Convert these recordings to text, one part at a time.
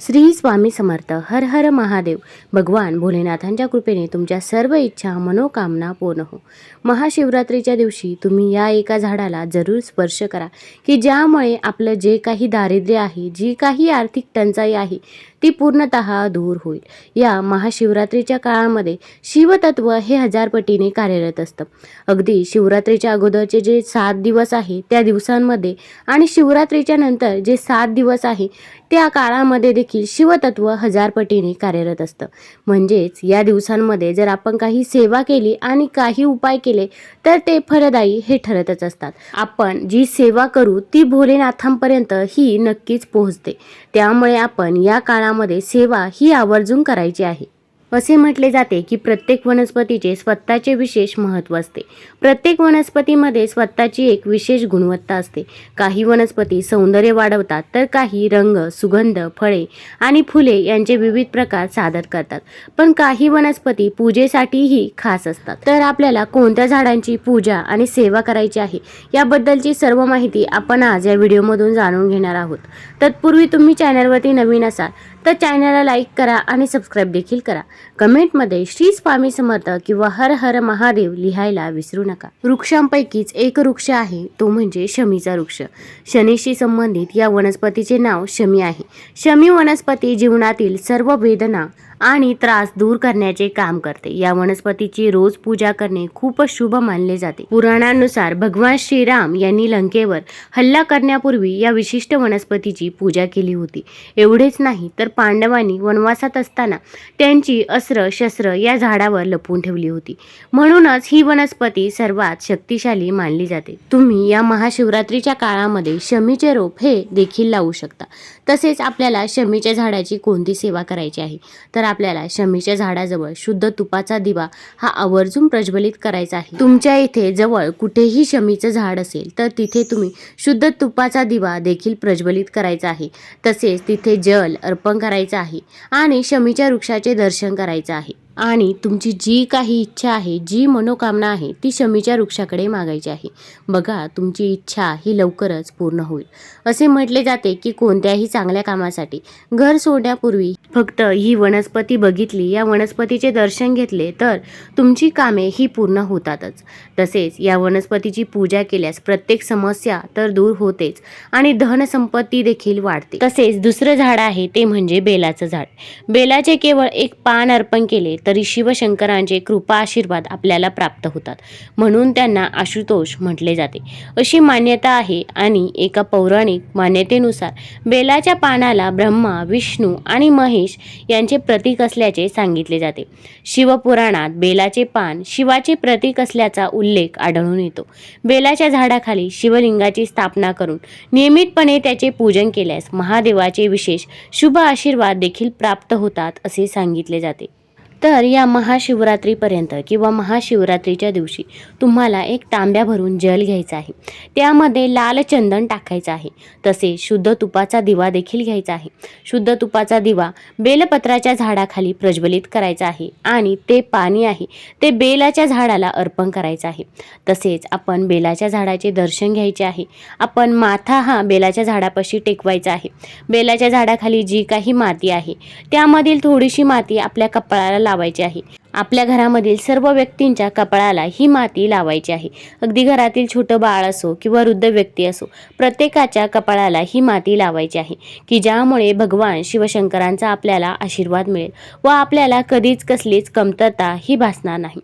श्री स्वामी समर्थ हर हर महादेव. भगवान भोलेनाथांच्या कृपेने तुमच्या सर्व इच्छा मनोकामना पूर्ण हो. महाशिवरात्रीच्या दिवशी तुम्ही या एका झाडाला जरूर स्पर्श करा की ज्यामुळे आपलं जे काही दारिद्र्य आहे जी काही आर्थिक टंचाई आहे ती पूर्णतः दूर होईल. या महाशिवरात्रीच्या काळामध्ये शिवतत्व हे हजारपटीने कार्यरत असतं. अगदी शिवरात्रीच्या अगोदरचे जे सात दिवस आहे त्या दिवसांमध्ये आणि शिवरात्रीच्या नंतर जे सात दिवस आहे त्या काळामध्ये देखील शिवतत्व हजारपटीने कार्यरत असतं. म्हणजेच या दिवसांमध्ये जर आपण काही सेवा केली आणि काही उपाय केले तर ते फलदायी हे ठरतच असतात. आपण जी सेवा करू ती भोलेनाथांपर्यंत ही नक्कीच पोहोचते. त्यामुळे आपण या काळामध्ये सेवा ही आवर्जून करायची आहे. असे म्हटले जाते की प्रत्येक वनस्पतीचे स्वतःचे विशेष महत्त्व असते. प्रत्येक वनस्पतीमध्ये स्वतःची एक विशेष गुणवत्ता असते. काही वनस्पती सौंदर्य वाढवतात तर काही रंग सुगंध फळे आणि फुले यांचे विविध प्रकार सादर करतात. पण काही वनस्पती पूजेसाठीही खास असतात. तर आपल्याला कोणत्या झाडांची पूजा आणि सेवा करायची आहे याबद्दलची सर्व माहिती आपण आज या व्हिडिओमधून जाणून घेणार आहोत. तत्पूर्वी तुम्ही चॅनलवरती नवीन असाल तर चॅनलला लाईक करा आणि सबस्क्राईब देखील करा. कमेंटमध्ये श्री स्वामी समर्थ किंवा हर हर महादेव लिहायला विसरू नका. वृक्षांपैकीच एक वृक्ष आहे तो म्हणजे शमीचा वृक्ष. शनीशी संबंधित या वनस्पतीचे नाव शमी आहे. शमी वनस्पती जीवनातील सर्व वेदना आणि त्रास दूर करण्याचे काम करते. या वनस्पतीची रोज पूजा करणे खूपच शुभ मानले जाते. पुराणानुसार भगवान श्रीराम यांनी लंकेवर हल्ला करण्यापूर्वी या विशिष्ट वनस्पतीची पूजा केली होती. एवढेच नाही तर पांडवांनी वनवासात असताना त्यांची अस्त्र शस्त्र या झाडावर लपवून ठेवली होती. म्हणूनच ही वनस्पती सर्वात शक्तिशाली मानली जाते. तुम्ही या महाशिवरात्रीच्या काळामध्ये शमीचे रोप हे देखील लावू शकता. तसेच आपल्याला शमीच्या झाडाची कोणती सेवा करायची आहे? तर आपल्याला शमीच्या झाडाजवळ शुद्ध तुपाचा दिवा हा आवर्जून प्रज्वलित करायचा आहे. तुमच्या इथे जवळ कुठेही शमीचं झाड असेल तर तिथे तुम्ही शुद्ध तुपाचा दिवा देखील प्रज्वलित करायचा आहे. तसेच तिथे जल अर्पण करायचं आहे आणि शमीच्या वृक्षाचे दर्शन करायचं आहे. आणि तुमची जी काही इच्छा आहे जी मनोकामना आहे ती शमीच्या वृक्षाकडे मागायची आहे. बघा तुमची इच्छा ही लवकरच पूर्ण होईल. असे म्हटले जाते की कोणत्याही चांगल्या कामासाठी घर सोडण्यापूर्वी फक्त ही वनस्पती बघितली या वनस्पतीचे दर्शन घेतले तर तुमची कामे ही पूर्ण होतातच. तसेच या वनस्पतीची पूजा केल्यास प्रत्येक समस्या तर दूर होतेच आणि धनसंपत्ती देखील वाढते. तसेच दुसरं झाड आहे ते म्हणजे बेलाचं झाड. बेलाचे केवळ एक पान अर्पण केले तर तरी शिवशंकरांचे कृपा आशीर्वाद आपल्याला प्राप्त होतात. म्हणून त्यांना आशुतोष म्हटले जाते. अशी मान्यता आहे आणि एका पौराणिक मान्यतेनुसार बेलाच्या पानाला ब्रह्मा विष्णू आणि महेश यांचे प्रतीक असल्याचे सांगितले जाते. शिवपुराणात बेलाचे पान शिवाचे प्रतीक असल्याचा उल्लेख आढळून येतो. बेलाच्या झाडाखाली शिवलिंगाची स्थापना करून नियमितपणे त्याचे पूजन केल्यास महादेवाचे विशेष शुभ आशीर्वाद देखील प्राप्त होतात असे सांगितले जाते. तर या महाशिवरात्रीपर्यंत किंवा महाशिवरात्रीच्या दिवशी तुम्हाला एक तांब्या भरून जल घ्यायचा आहे. त्यामध्ये लाल चंदन टाकायचं आहे. तसेच शुद्ध तुपाचा दिवा देखील घ्यायचा आहे. शुद्ध तुपाचा दिवा बेलपत्राच्या झाडाखाली प्रज्वलित करायचा आहे आणि ते पाणी आहे ते बेलाच्या झाडाला अर्पण करायचं आहे. तसेच आपण बेलाच्या झाडाचे दर्शन घ्यायचे आहे. आपण माथा हा बेलाच्या झाडापाशी टेकवायचा आहे. बेलाच्या झाडाखाली जी काही माती आहे त्यामधील थोडीशी माती आपल्या कपाळाला लावायची आहे. आपल्या घरामधील सर्व व्यक्तींच्या कपाळाला ही माती लावायची आहे. अगदी घरातील छोटं बाळ असो किंवा वृद्ध व्यक्ती असो प्रत्येकाच्या कपाळाला ही माती लावायची आहे की ज्यामुळे भगवान शिवशंकरांचा आपल्याला आशीर्वाद मिळेल व आपल्याला कधीच कसलीच कमतरता ही भासणार नाही.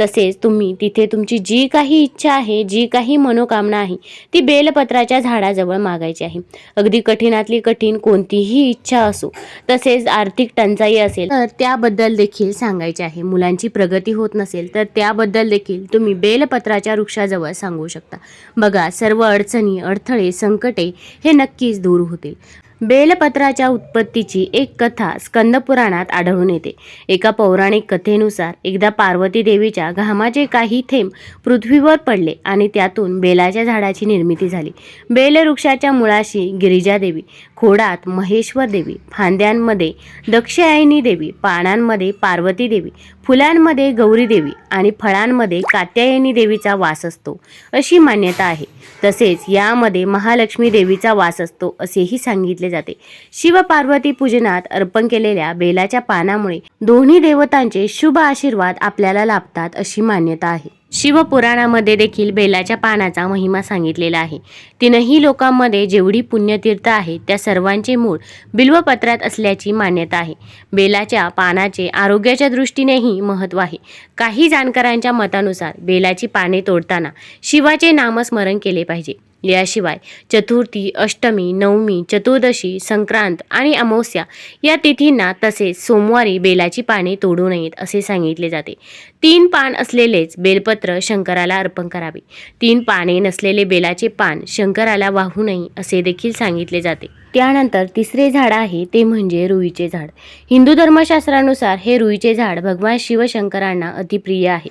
तसेच तुम्ही तिथे तुमची जी काही इच्छा आहे जी काही मनोकामना आहे ती बेलपत्राच्या झाडाजवळ मागायची आहे. अगदी कठीणातली कठीण कोणतीही इच्छा असो तसेच आर्थिक टंचाई असेल तर त्याबद्दल देखील सांगायचे आहे. मुलांची प्रगती होत नसेल तर त्याबद्दल देखील तुम्ही बेलपत्राच्या वृक्षाजवळ सांगू शकता. बघा सर्व अडचणी अडथळे संकटे हे नक्कीच दूर होतील. बेलपत्राच्या उत्पत्तीची एक कथा स्कंदपुराणात आढळून येते. एका पौराणिक कथेनुसार एकदा पार्वती देवीच्या घामाचे काही थेंब पृथ्वीवर पडले आणि त्यातून बेलाच्या झाडाची निर्मिती झाली. बेल वृक्षाच्या मुळाशी गिरिजादेवी खोडात महेश्वर देवी फांद्यांमध्ये दक्षयायनी देवी पानांमध्ये पार्वती देवी फुलांमध्ये गौरी देवी आणि फळांमध्ये कात्यायनी देवीचा वास असतो अशी मान्यता आहे. तसेच यामध्ये महालक्ष्मी देवीचा वास असतो असेही सांगितले जाते. शिव पार्वती पूजनात अर्पण केलेल्या बेलाच्या पानामुळे दोन्ही देवतांचे शुभ आशीर्वाद आपल्याला लाभतात अशी मान्यता आहे. शिवपुराणामध्ये देखील बेलाच्या पानाचा महिमा सांगितलेला आहे. तीनही लोकांमध्ये जेवढी पुण्यतीर्थ आहे त्या सर्वांचे मूळ बिल्वपत्रात असल्याची मान्यता आहे. बेलाच्या पानाचे आरोग्याच्या दृष्टीनेही महत्त्व आहे. काही जाणकारांच्या मतानुसार बेलाची पाने तोडताना शिवाचे नामस्मरण केले पाहिजे. याशिवाय चतुर्थी अष्टमी नवमी चतुर्दशी संक्रांत आणि अमावस्या या तिथींना तसेच सोमवारी बेलाची पाने तोडू नयेत असे सांगितले जाते. तीन पान असलेलेच बेलपत्र शंकराला अर्पण करावे. तीन पाने नसलेले बेलाचे पान शंकराला वाहू नये असे देखील सांगितले जाते. त्यानंतर तिसरे झाड आहे ते म्हणजे रुईचे झाड. हिंदू धर्मशास्त्रानुसार हे रुईचे झाड भगवान शिवशंकरांना अतिप्रिय आहे.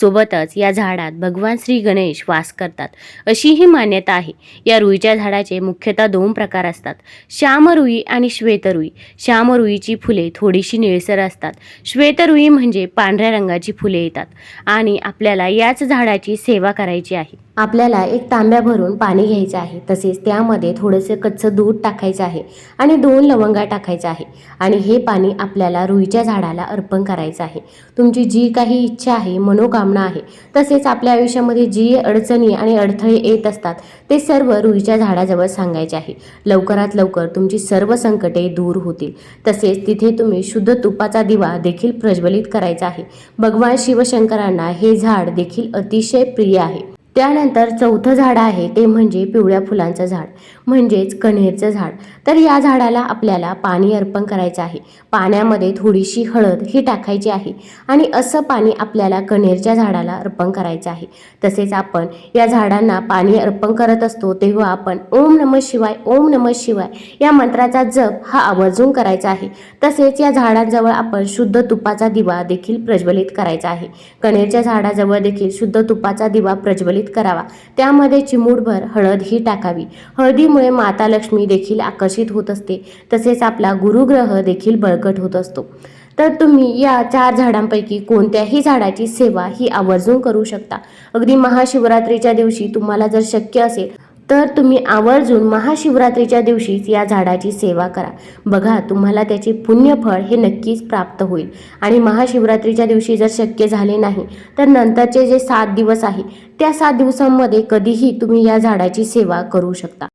सोबतच या झाडात भगवान श्री गणेश वास करतात. अशी ही मान्यता आहे. या रुईच्या झाडाचे मुख्यतः दोन प्रकार असतात. श्यामरुई आणि श्वेतरुई. श्यामरुईची फुले थोडीशी निळसर असतात. श्वेतरुई म्हणजे पांढऱ्या रंगाची फुले येतात आणि आपल्याला याच झाडाची सेवा करायची आहे. आपल्याला एक तांब्या भरून पाणी घ्यायचं आहे. तसेच त्यामध्ये थोडंसं कच्चं दूध टाकायचं आहे आणि दोन लवंगा टाकायचं आहे. आणि हे पाणी आपल्याला रुईच्या झाडाला अर्पण करायचं आहे. तुमची जी काही इच्छा आहे मनोकामना आहे तसेच आपल्या आयुष्यामध्ये जी अडचणी आणि अडथळे येत असतात ते सर्व रुईच्या झाडाजवळ सांगायचे आहे. लवकरात लवकर तुमची सर्व संकटे दूर होतील. तसेच तिथे तुम्ही शुद्ध तुपाचा दिवा देखील प्रज्वलित करायचा आहे. भगवान शिवशंकरांना हे झाड देखील अतिशय प्रिय आहे. त्यानंतर चौथं झाड आहे ते म्हणजे पिवळ्या फुलांचं झाड. म्हणजेच कण्हेरचं झाड. तर या झाडाला आपल्याला पाणी अर्पण करायचं आहे. पाण्यामध्ये थोडीशी हळद ही टाकायची आहे आणि असं पाणी आपल्याला कण्हेरच्या झाडाला अर्पण करायचं आहे. तसेच आपण या झाडांना पाणी अर्पण करत असतो तेव्हा आपण ओम नम शिवाय ओम नम शिवाय या मंत्राचा जप हा आवर्जून करायचा आहे. तसेच या झाडांजवळ आपण शुद्ध तुपाचा दिवा देखील प्रज्वलित करायचा आहे. कण्हेरच्या झाडाजवळ देखील शुद्ध तुपाचा दिवा प्रज्वलित करावा. त्यामध्ये चिमूटभर हळद ही टाकावी. त्यामुळे माता लक्ष्मी देखील आकर्षित होत असते. तसेच आपला गुरुग्रह देखील बळकट होत असतो. तर तुम्ही या चार झाडांपैकी कोणत्याही झाडाची सेवा ही आवर्जून करू शकता. अगदी महाशिवरात्रीच्या दिवशी तुम्हाला जर शक्य असेल तर तुम्ही आवर्जून महाशिवरात्रीच्या दिवशीच या झाडाची सेवा करा. बघा तुम्हाला त्याचे पुण्यफळ हे नक्कीच प्राप्त होईल. आणि महाशिवरात्रीच्या दिवशी जर शक्य झाले नाही तर नंतरचे जे सात दिवस आहे त्या सात दिवसांमध्ये कधीही तुम्ही या झाडाची सेवा करू शकता.